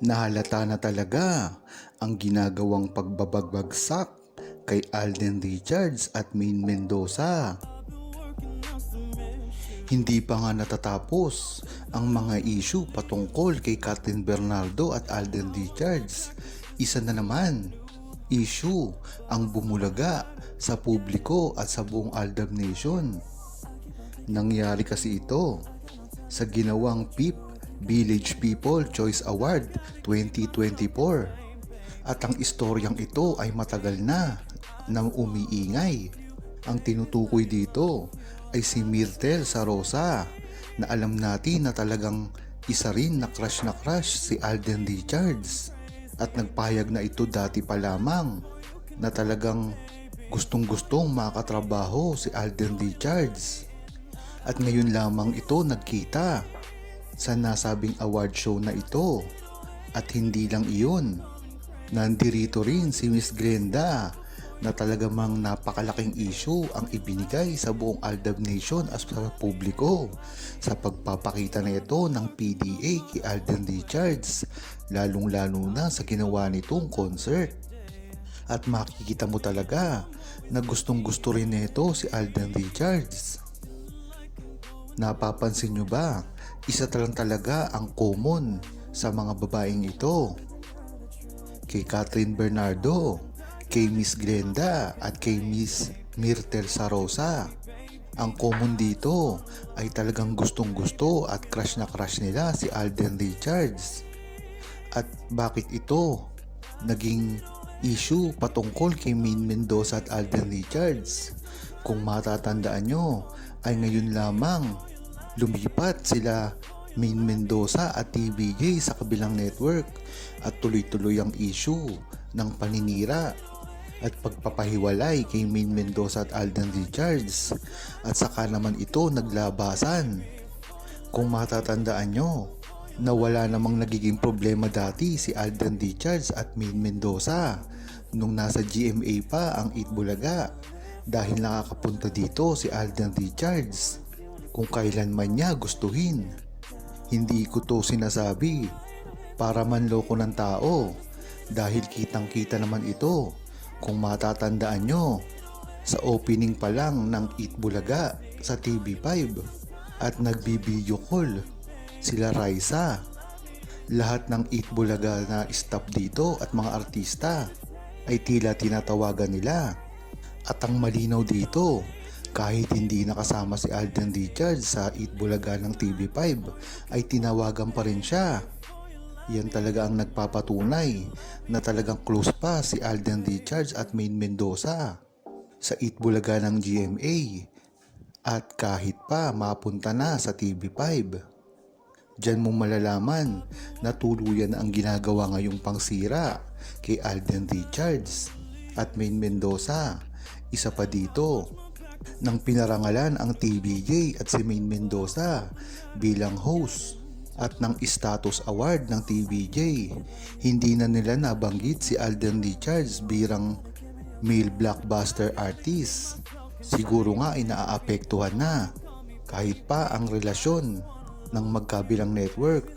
Nahalata na talaga ang ginagawang pagbabagbagsak kay Alden Richards at Main Mendoza. Hindi pa nga natatapos ang mga issue patungkol kay Catherine Bernardo at Alden Richards. Isa na naman, issue ang bumulaga sa publiko at sa buong Aldab Nation. Nangyari kasi ito sa ginawang PIP Village People Choice Award 2024. At ang istoryang ito ay matagal na nang umiingay. Ang tinutukoy dito ay si Myrtle Sarosa na alam natin na talagang isa rin na crush na crush si Alden Richards. At nagpahayag na ito dati pa lamang na talagang gustong gustong makatrabaho si Alden Richards. At ngayon lamang ito nagkita sa nasabing award show na ito. At hindi lang iyon, nandirito rin si Miss Glenda na talagamang napakalaking issue ang ibinigay sa buong Aldab Nation as sa publiko sa pagpapakita na ito ng PDA kay Alden Richards lalong lalo na sa ginawa nitong concert. At makikita mo talaga na gustong gusto rin nito si Alden Richards. Napapansin nyo ba, isa lang talaga ang common sa mga babaeng ito. Kay Catherine Bernardo, kay Miss Glenda at kay Miss Myrtle Sarosa. Ang common dito ay talagang gustong gusto at crush na crush nila si Alden Richards. At bakit ito naging issue patungkol kay Min Mendoza at Alden Richards? Kung matatandaan nyo, ay ngayon lamang lumipat sila Min Mendoza at TVJ sa kabilang network at tuloy-tuloy ang issue ng paninira at pagpapahiwalay kay Min Mendoza at Alden Richards at saka naman ito naglabasan. Kung matatandaan nyo, na wala namang nagiging problema dati si Alden Richards at Min Mendoza nung nasa GMA pa ang Itbulaga dahil nakakapunta dito si Alden Richards kung kailan man niya gustuhin. Hindi ko to sinasabi para manloko ng tao dahil kitang kita naman ito kung matatandaan nyo sa opening pa lang ng Eat Bulaga sa TV5 at nagbibideo call sila Raisa. Lahat ng Eat Bulaga na staff dito at mga artista ay tila tinatawagan nila. At ang malinaw dito, kahit hindi nakasama si Alden Richards sa Eat Bulaga ng TV5 ay tinawagan pa rin siya. Yan talaga ang nagpapatunay na talagang close pa si Alden Richards at Main Mendoza sa Eat Bulaga ng GMA at kahit pa mapunta na sa TV5. Diyan mo malalaman na tuluyan ang ginagawa ngayong pangsira kay Alden Richards at Main Mendoza. Isa pa dito, nang pinarangalan ang TVJ at si Main Mendoza bilang host at ng status award ng TVJ. Hindi na nila nabanggit si Alden Richards birang male blockbuster artist. Siguro nga ay naaapektuhan na kahit pa ang relasyon ng magkabilang network.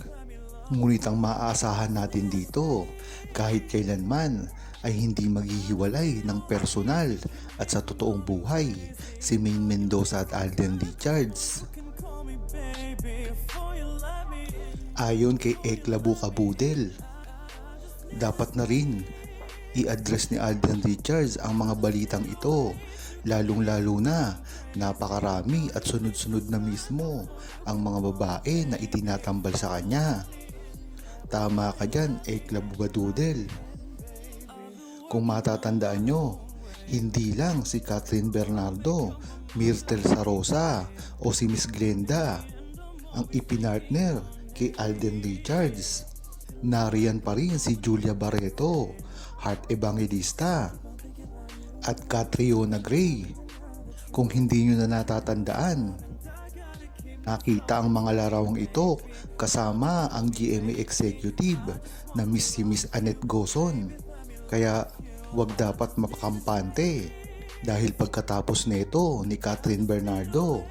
Ngunit ang maaasahan natin dito kahit kailanman ay hindi maghihiwalay ng personal at sa totoong buhay si Main Mendoza at Alden Richards. Ayon kay Ekla Bukabudel, dapat na rin i-address ni Alden Richards ang mga balitang ito lalong-lalo na napakarami at sunod-sunod na mismo ang mga babae na itinatambal sa kanya. Tama ka dyan, Ekla Bukadudel. Kung matatandaan nyo, hindi lang si Catherine Bernardo, Myrtle Sarosa o si Miss Glenda ang ipinartner kay Alden Richards. Nariyan pa rin si Julia Barreto, Heart Evangelista, at Catriona Gray. Kung hindi nyo na natatandaan, nakita ang mga larawang ito kasama ang GMA executive na Miss si Miss Annette Gozon. Kaya wag dapat mapakampante dahil pagkatapos nito ni Catherine Bernardo,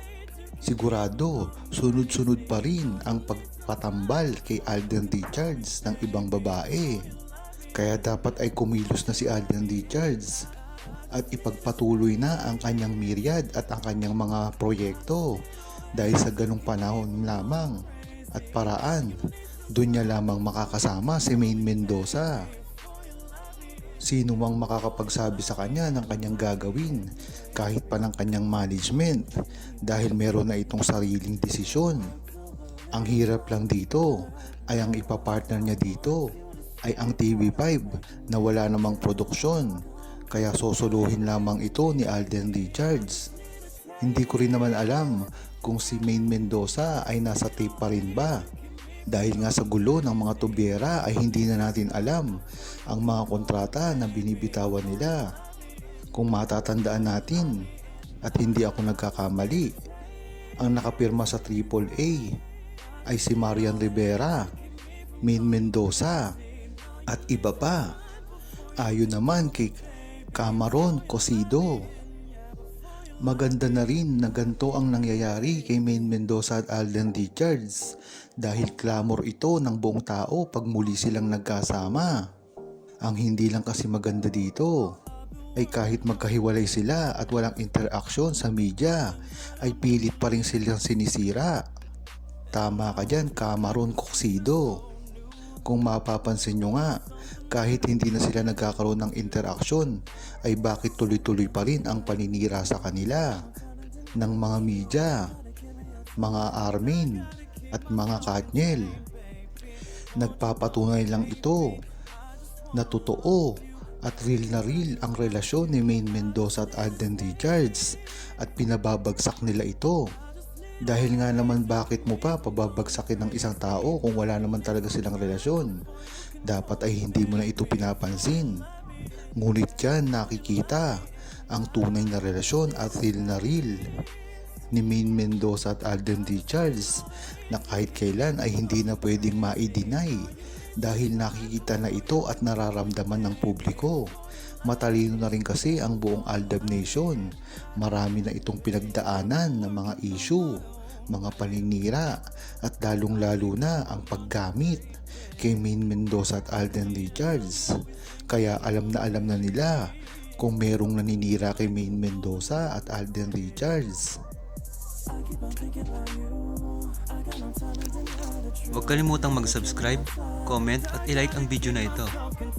sigurado sunod-sunod pa rin ang pag patambal kay Alden Richards ng ibang babae. Kaya dapat ay kumilos na si Alden Richards at ipagpatuloy na ang kanyang myriad at ang kanyang mga proyekto dahil sa ganong panahon lamang at paraan doon niya lamang makakasama si Main Mendoza. Sino mang makakapagsabi sa kanya ng kanyang gagawin kahit pa ng kanyang management dahil meron na itong sariling desisyon. Ang hirap lang dito ay ang ipapartner niya dito ay ang TV5 na wala namang produksyon kaya susuluhin lamang ito ni Alden Richards. Hindi ko rin naman alam kung si Main Mendoza ay nasa tape pa rin ba dahil nga sa gulo ng mga tubyera ay hindi na natin alam ang mga kontrata na binibitawan nila. Kung matatandaan natin at hindi ako nagkakamali, ang nakapirma sa AAA ay si Marian Rivera, Min Mendoza at iba pa. Ayon naman kay Cameron Cosido. Maganda na rin na ganito ang nangyayari kay Main Mendoza at Alden Richards dahil clamor ito ng buong tao pag muli silang nagkasama. Ang hindi lang kasi maganda dito ay kahit magkahiwalay sila at walang interaction sa media ay pilit pa rin silang sinisira. Tama ka dyan, Cameron Cosido. Kung mapapansin nyo nga, kahit hindi na sila nagkakaroon ng interaksyon, ay bakit tuloy-tuloy pa rin ang paninira sa kanila ng mga media, mga Armin, at mga Katniel. Nagpapatunay lang ito na totoo at real na real ang relasyon ni Main Mendoza at Alden Richards at pinababagsak nila ito. Dahil nga naman bakit mo pa pababagsakin ng isang tao kung wala naman talaga silang relasyon? Dapat ay hindi mo na ito pinapansin. Ngunit yan nakikita ang tunay na relasyon at real na real ni Main Mendoza at Alden Richards na kahit kailan ay hindi na pwedeng ma-deny dahil nakikita na ito at nararamdaman ng publiko. Matalino na rin kasi ang buong Aldab Nation. Marami na itong pinagdaanan ng mga issue, mga paninira at lalong lalo na ang paggamit kay Main Mendoza at Alden Richards. Kaya alam na alam na nila kung merong naninira kay Main Mendoza at Alden Richards. Huwag kalimutang mag-subscribe, comment at ilike ang video na ito.